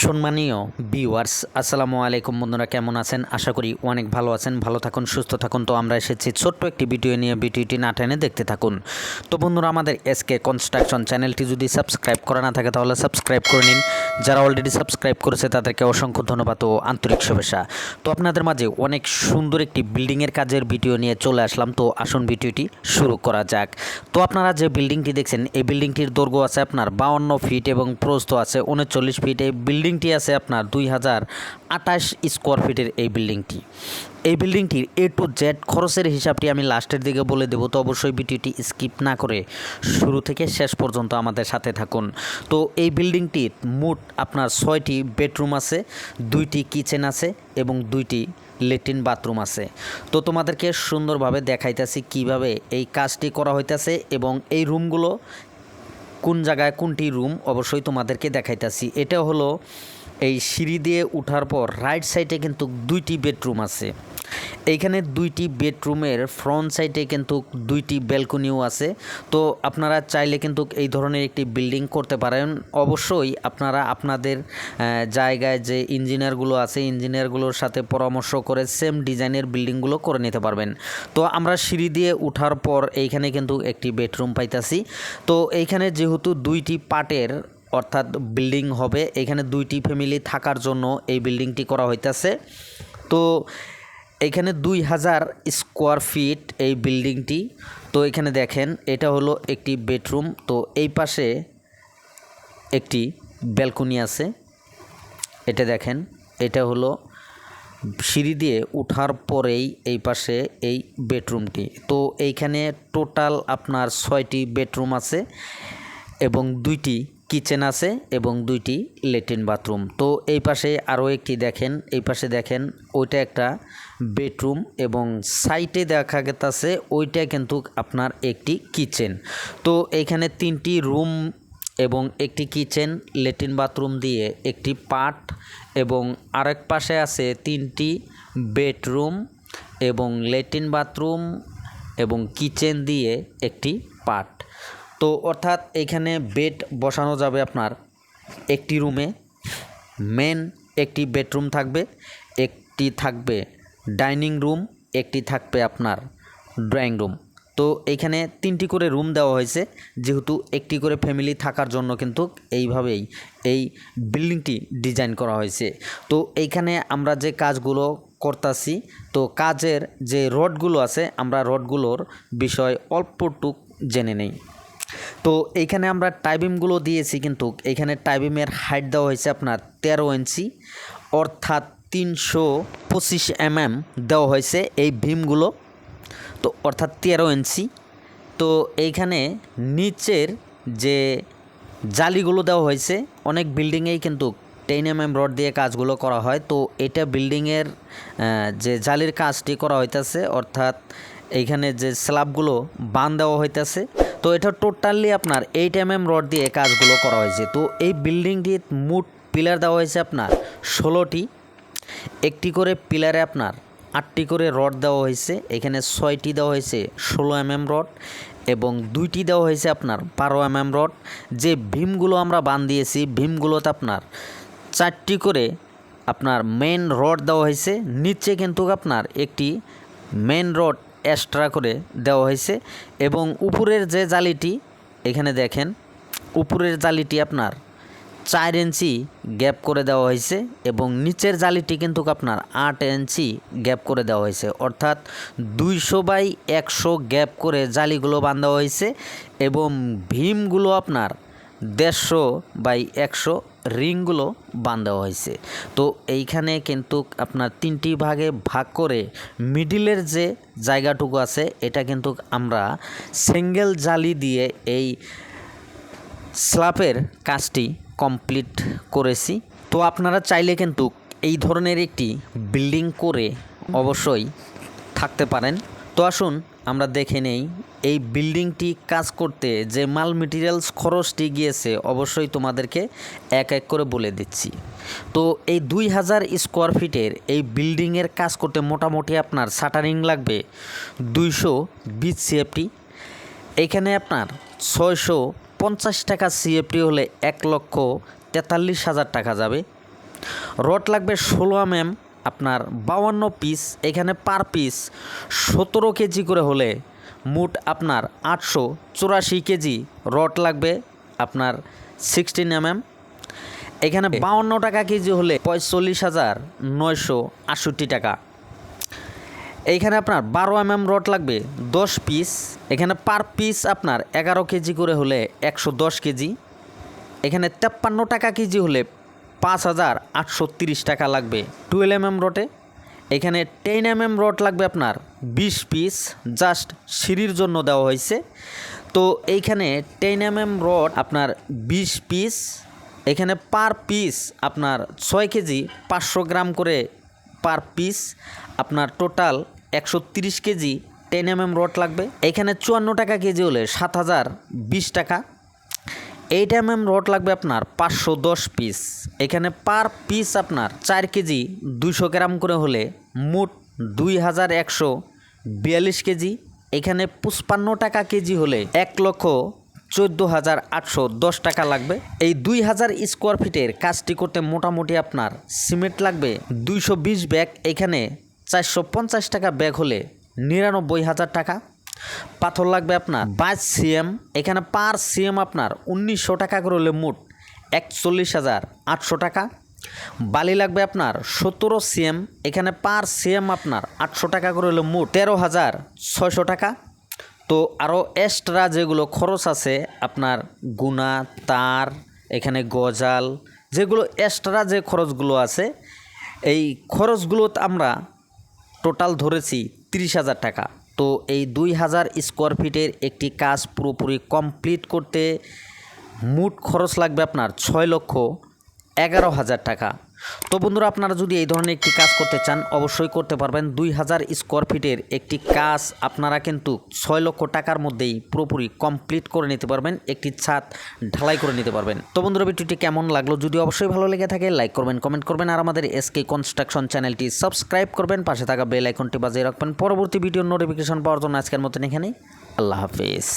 সম্মানীয় ভিউয়ার্স আসসালামু আলাইকুম বন্ধুরা, কেমন আছেন? আশা করি অনেক ভালো আছেন, ভালো থাকুন, সুস্থ থাকুন। তো আমরা এসেছি ছোট্ট একটি ভিডিও নিয়ে ভিডিওটি না টেনে দেখতে থাকুন। তো বন্ধুরা, আমাদের এসকে কনস্ট্রাকশন চ্যানেলটি যদি সাবস্ক্রাইব করা না থাকে, তাহলে সাবস্ক্রাইব করে নিন। যারা অলরেডি সাবস্ক্রাইব করেছে, তাদেরকে অসংখ্য ধন্যবাদ ও আন্তরিক শুভেচ্ছা। তো আপনাদের মাঝে অনেক সুন্দর একটি বিল্ডিংয়ের কাজের ভিডিও নিয়ে চলে আসলাম। তো আসুন ভিডিওটি শুরু করা যাক। তো আপনারা যে বিল্ডিংটি দেখছেন, এই বিল্ডিংটির দৈর্ঘ্য আছে আপনার বাউন্ন ফিট এবং প্রস্থ আছে উনচল্লিশ ফিট এই বিল্ডিংটি আছে আপনার দুই হাজার আঠাশ স্কোয়ার ফিটের এই বিল্ডিংটি এই বিল্ডিংটির এ টু জেড খরচের হিসাবটি আমি লাস্টের দিকে বলে দেবো, তো অবশ্যই ভিডিওটি স্কিপ না করে শুরু থেকে শেষ পর্যন্ত আমাদের সাথে থাকুন। তো এই বিল্ডিংটির মোট আপনার ছয়টি বেডরুম আছে, দুইটি কিচেন আছে এবং দুইটি লেট্রিন বাথরুম আছে। তো তোমাদেরকে সুন্দরভাবে দেখাইতেছি কীভাবে এই কাজটি করা হইতেছে এবং এই রুমগুলো কোন জায়গায় কোনটি রুম অবশ্যই তোমাদেরকে দেখাইতেছি। এটা হলো এই সিঁড়ি দিয়ে উঠার পর রাইট সাইডে কিন্তু দুইটি বেডরুম আছে। এইখানে দুইটি বেডরুমের ফ্রন্ট সাইডে কিন্তু দুইটি ব্যালকনিও আছে। তো আপনারা চাইলে কিন্তু এই ধরনের একটি বিল্ডিং করতে পারেন। অবশ্যই আপনারা আপনাদের জায়গায় যে ইঞ্জিনিয়ারগুলো আছে, ইঞ্জিনিয়ারগুলোর সাথে পরামর্শ করে সেম ডিজাইনের বিল্ডিংগুলো করে নিতে পারবেন। তো আমরা সিঁড়ি দিয়ে উঠার পর এইখানে কিন্তু একটি বেডরুম পাইতাছি। তো এইখানে যেহেতু দুইটি পার্টের অর্থাৎ বিল্ডিং হবে এখানে দুইটি ফ্যামিলি থাকার জন্য এই বিল্ডিংটি করা হইতাছে। তো এখানে দুই হাজার স্কোয়ার ফিট এই বিল্ডিংটি। তো এখানে দেখেন, এটা হলো একটি বেডরুম। তো এই পাশে একটি ব্যালকনি আছে। এটা দেখেন, এটা হলো সিঁড়ি দিয়ে উঠার পরেই এই পাশে এই বেডরুমটি। তো এইখানে টোটাল আপনার ছয়টি বেডরুম আছে এবং দুইটি কিচেন আছে এবং দুইটি লেট্রিন বাথরুম। তো এই পাশে আরও একটি দেখেন, এই পাশে দেখেন, ওইটা একটা বেডরুম এবং সাইটে দেখা গেছে ওইটা কিন্তু আপনার একটি কিচেন। তো এইখানে তিনটি রুম এবং একটি কিচেন, লেট্রিন বাথরুম দিয়ে একটি পার্ট এবং আরেক পাশে আছে তিনটি বেডরুম এবং লেট্রিন বাথরুম এবং কিচেন দিয়ে একটি পার্ট তো অর্থাৎ এখানে বেড বসানো যাবে আপনার একটি রুমে মেন একটি বেডরুম থাকবে, একটি থাকবে ডাইনিং রুম একটি থাকবে আপনার ড্রয়িং রুম তো এইখানে তিনটি করে রুম দেওয়া হয়েছে, যেহেতু একটি করে ফ্যামিলি থাকার জন্য কিন্তু এইভাবেই এই বিল্ডিংটি ডিজাইন করা হয়েছে। তো এইখানে আমরা যে কাজগুলো করতাছি, তো কাজের যে রডগুলো আছে, আমরা রডগুলোর বিষয় অল্পটুক জেনে নেই। তো এইখানে আমরা টাইবিমগুলো দিয়েছি কিন্তু এইখানে টাইবিমের হাইট দেওয়া হয়েছে আপনার তেরো ইঞ্চি, অর্থাৎ তিনশো পঁচিশ এমএম দেওয়া হয়েছে এই ভীমগুলো। তো অর্থাৎ তেরো ইঞ্চি। তো এইখানে নিচের যে জালিগুলো দেওয়া হয়েছে, অনেক বিল্ডিংয়েই কিন্তু টেন এম এম রড দিয়ে কাজগুলো করা হয়। তো এটা বিল্ডিংয়ের যে জালির কাজটি করা হইতেছে, অর্থাৎ এইখানে যে স্ল্যাবগুলো বান দেওয়া হইতেছে তো এটা টোটালি আপনার এইট এম এম রড দিয়ে কাজগুলো করা হয়েছে। তো এই বিল্ডিংটির মোট পিলার দেওয়া হয়েছে আপনার ষোলোটি। একটি করে পিলারে আপনার আটটি করে রড দেওয়া হয়েছে। এখানে ছয়টি দেওয়া হয়েছে ষোলো এমএম রড এবং দুইটি দেওয়া হয়েছে আপনার বারো এমএম রড যে ভীমগুলো আমরা বান দিয়েছি ভীমগুলোতে আপনার চারটি করে আপনার মেন রড দেওয়া হয়েছে। নিচে কিন্তু আপনার একটি মেন রড এক্সট্রা করে দেওয়া হয়েছে এবং উপরের যে জালিটি, এখানে দেখেন, উপরের জালিটি আপনার চার ইঞ্চি গ্যাপ করে দেওয়া হয়েছে এবং নিচের জালিটি কিন্তু আপনার আট ইঞ্চি গ্যাপ করে দেওয়া হয়েছে। অর্থাৎ দুইশো বাই একশো গ্যাপ করে জালিগুলো বাঁধা হয়েছে এবং ভীমগুলো আপনার দেড়শো বাই একশো রিংগুলো বাঁধা হয়েছে। তো এইখানে কিন্তু আপনার তিনটি ভাগে ভাগ করে মিডিলের যে জায়গাটুকু আছে, এটা কিন্তু আমরা সিঙ্গেল জালি দিয়ে এই স্ল্যাপের কাজটি কমপ্লিট করেছি। তো আপনারা চাইলে কিন্তু এই ধরনের একটি বিল্ডিং করে অবশ্যই থাকতে পারেন। তো আসুন আমরা দেখে নেই, এই বিল্ডিংটি কাজ করতে যে মাল মেটেরিয়ালস খরচটি গিয়েছে অবশ্যই তোমাদেরকে এক এক করে বলে দিচ্ছি। তো এই দুই হাজার স্কোয়ার ফিটের এই বিল্ডিংয়ের কাজ করতে মোটামুটি আপনার শাটারিং লাগবে দুইশো বিশ সিএফটি এখানে আপনার ছয়শো পঞ্চাশ টাকা সিএফটি হলে এক লক্ষ তেতাল্লিশ হাজার টাকা যাবে। রড লাগবে ষোলো এম আপনার বাউান্ন পিস এখানে পার পিস সতেরো কেজি করে হলে মোট আপনার আটশো চুরাশি কেজি রড লাগবে আপনার সিক্সটিন এম এম এখানে বাউন্ন টাকা কেজি হলে পঁয়তাল্লিশ হাজার নয়শো আটষট্টি টাকা। এইখানে আপনার বারো এম এম রড লাগবে দশ পিস এখানে পার পিস আপনার এগারো কেজি করে হলে একশো দশ কেজি। এখানে তেপ্পান্ন টাকা কেজি হলে পাঁচ হাজার আটশো তিরিশ টাকা লাগবে। টুয়েলভ এম এম রডে এখানে টেন এম এম রড লাগবে আপনার। বিশ পিস জাস্ট সিঁড়ির জন্য দেওয়া হয়েছে। তো এইখানে টেন এম এম রড আপনার বিশ পিস। এখানে পার পিস আপনার ছয় কেজি পাঁচশো গ্রাম করে পার পিস। আপনার টোটাল একশো তিরিশ KG ten M M rod লাগবে। এখানে চুয়ান্ন টাকা কেজি হলে সাত হাজার বিশ টাকা। এইট এম রড লাগবে আপনার পাঁচশো দশ পিস এখানে পার পিস আপনার চার কেজি দুইশো গ্রাম করে হলে মোট দুই হাজার একশো বিয়াল্লিশ কেজি। এখানে পুষ্পান্ন টাকা কেজি হলে এক লক্ষ চোদ্দ হাজার আটশো দশ টাকা লাগবে। এই দুই হাজার স্কোয়ার ফিটের কাজটি করতে মোটামুটি আপনার সিমেন্ট লাগবে দুইশো বিশ ব্যাগ। এখানে চারশো পঞ্চাশ টাকা ব্যাগ হলে নিরানব্বই হাজার টাকা। পাথর লাগবে আপনার বাইশ সিএম এখানে পার সিএম আপনার উনিশশো টাকা করে হলে মোট একচল্লিশ হাজার আটশো টাকা। বালি লাগবে আপনার সতেরো সিএম এখানে পার সিএম আপনার আটশো টাকা করে হলে মোট তেরো হাজার ছয়শো টাকা। তো আরও এক্সট্রা যেগুলো খরচ আছে আপনার গুনা তার এখানে গজাল যেগুলো এক্সট্রা যে খরচগুলো আছে এই খরচগুলোতে আমরা টোটাল ধরেছি তিরিশ হাজার টাকা। তো এই দুই হাজার স্কোয়ার ফিটের একটি কাজ পুরোপুরি কমপ্লিট করতে মোট খরচ লাগবে আপনার ছয় লক্ষ এগারো হাজার টাকা। তো বন্ধুরা, আপনারা যদি এই ধরনের একটি কাজ করতে চান, অবশ্যই করতে পারবেন। দুই হাজার স্কোয়ার ফিটের একটি কাজ আপনারা কিন্তু ছয় লক্ষ টাকার মধ্যেই পুরোপুরি কমপ্লিট করে নিতে পারবেন। একটি ছাদ ঢালাই করে নিতে পারবেন। তো বন্ধুরা, ভিডিওটি কেমন লাগল? যদি অবশ্যই ভালো লেগে থাকে লাইক করবেন কমেন্ট করবেন, আর আমাদের এসকে কনস্ট্রাকশন চ্যানেলটি সাবস্ক্রাইব করবেন। পাশে থাকা বেল আইকনটি বাজিয়ে রাখবেন। পরবর্তী ভিডিওর নোটিফিকেশন পাওয়ার জন্য আজকের মতন এখানে আল্লাহ হাফেজ।